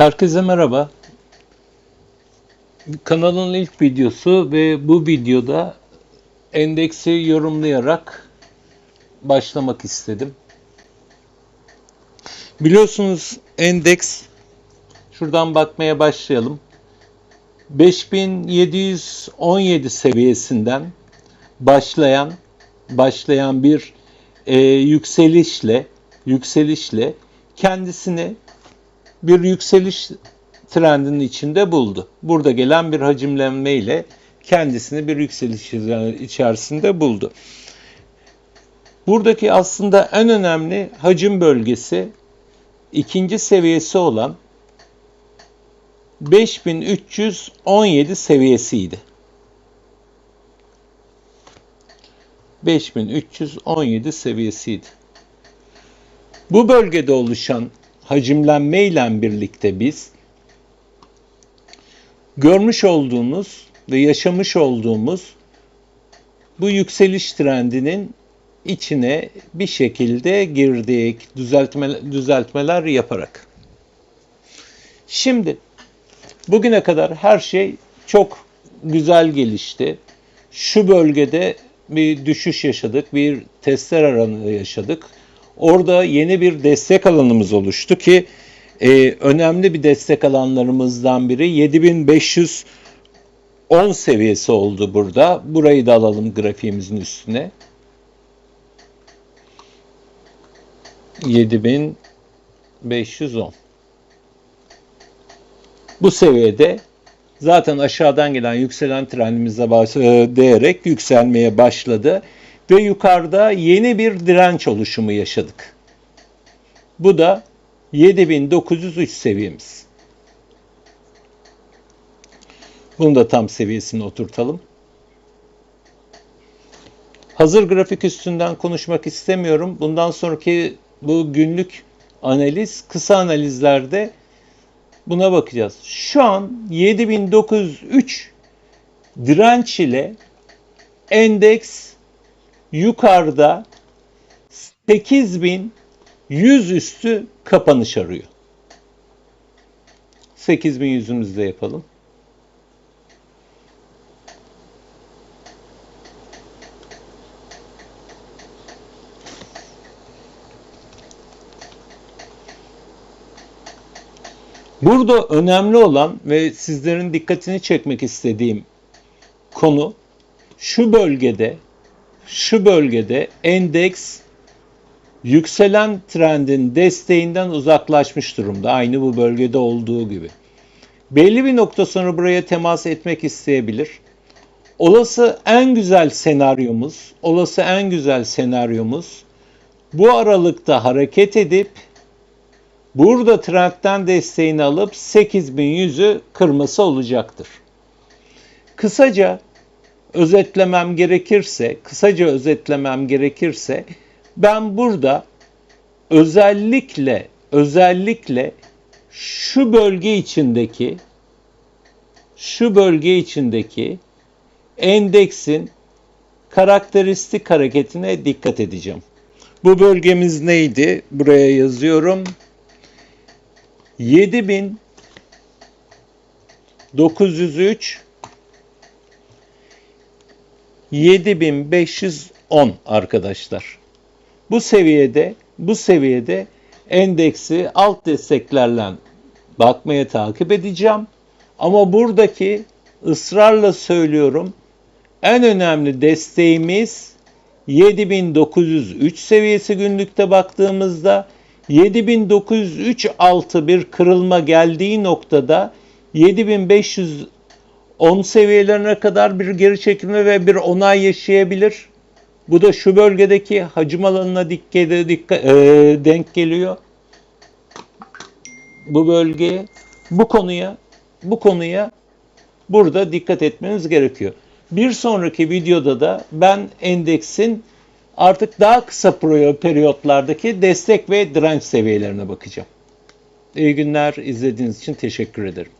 Herkese merhaba. Kanalın ilk videosu ve bu videoda endeksi yorumlayarak başlamak istedim. Biliyorsunuz endeks şuradan bakmaya başlayalım. 5717 seviyesinden başlayan başlayan bir e, yükselişle yükselişle kendisini bir yükseliş trendinin içinde buldu. Burada gelen bir hacimlenme ile kendisini bir yükseliş içerisinde buldu. Buradaki aslında en önemli hacim bölgesi ikinci seviyesi olan 5317 seviyesiydi. 5317 seviyesiydi. Bu bölgede oluşan hacimlenme ile birlikte biz görmüş olduğumuz ve yaşamış olduğumuz bu yükseliş trendinin içine bir şekilde girdik düzeltme, düzeltmeler yaparak. Şimdi bugüne kadar her şey çok güzel gelişti. Şu bölgede bir düşüş yaşadık, bir testler aranı yaşadık. Orada yeni bir destek alanımız oluştu ki e, önemli bir destek alanlarımızdan biri 7510 seviyesi oldu burada. Burayı da alalım grafiğimizin üstüne. 7510 Bu seviyede zaten aşağıdan gelen yükselen trendimize e, değerek yükselmeye başladı ve yukarıda yeni bir direnç oluşumu yaşadık. Bu da 7903 seviyemiz. Bunu da tam seviyesine oturtalım. Hazır grafik üstünden konuşmak istemiyorum. Bundan sonraki bu günlük analiz, kısa analizlerde buna bakacağız. Şu an 7903 direnç ile endeks yukarıda 8100 üstü kapanış arıyor. 8100'ümüzü de yapalım. Burada önemli olan ve sizlerin dikkatini çekmek istediğim konu şu bölgede şu bölgede endeks yükselen trendin desteğinden uzaklaşmış durumda. Aynı bu bölgede olduğu gibi. Belli bir nokta sonra buraya temas etmek isteyebilir. Olası en güzel senaryomuz, olası en güzel senaryomuz bu aralıkta hareket edip burada trendten desteğini alıp 8100'ü kırması olacaktır. Kısaca özetlemem gerekirse, kısaca özetlemem gerekirse ben burada özellikle özellikle şu bölge içindeki şu bölge içindeki endeksin karakteristik hareketine dikkat edeceğim. Bu bölgemiz neydi? Buraya yazıyorum. 7903 7510 arkadaşlar. Bu seviyede bu seviyede endeksi alt desteklerle bakmaya takip edeceğim. Ama buradaki ısrarla söylüyorum en önemli desteğimiz 7903 seviyesi günlükte baktığımızda 7903 altı bir kırılma geldiği noktada 7500 10 seviyelerine kadar bir geri çekilme ve bir onay yaşayabilir. Bu da şu bölgedeki hacim alanına dikkate, dikkat, e, denk geliyor. Bu bölgeye, bu konuya, bu konuya burada dikkat etmeniz gerekiyor. Bir sonraki videoda da ben endeksin artık daha kısa periyotlardaki destek ve direnç seviyelerine bakacağım. İyi günler, izlediğiniz için teşekkür ederim.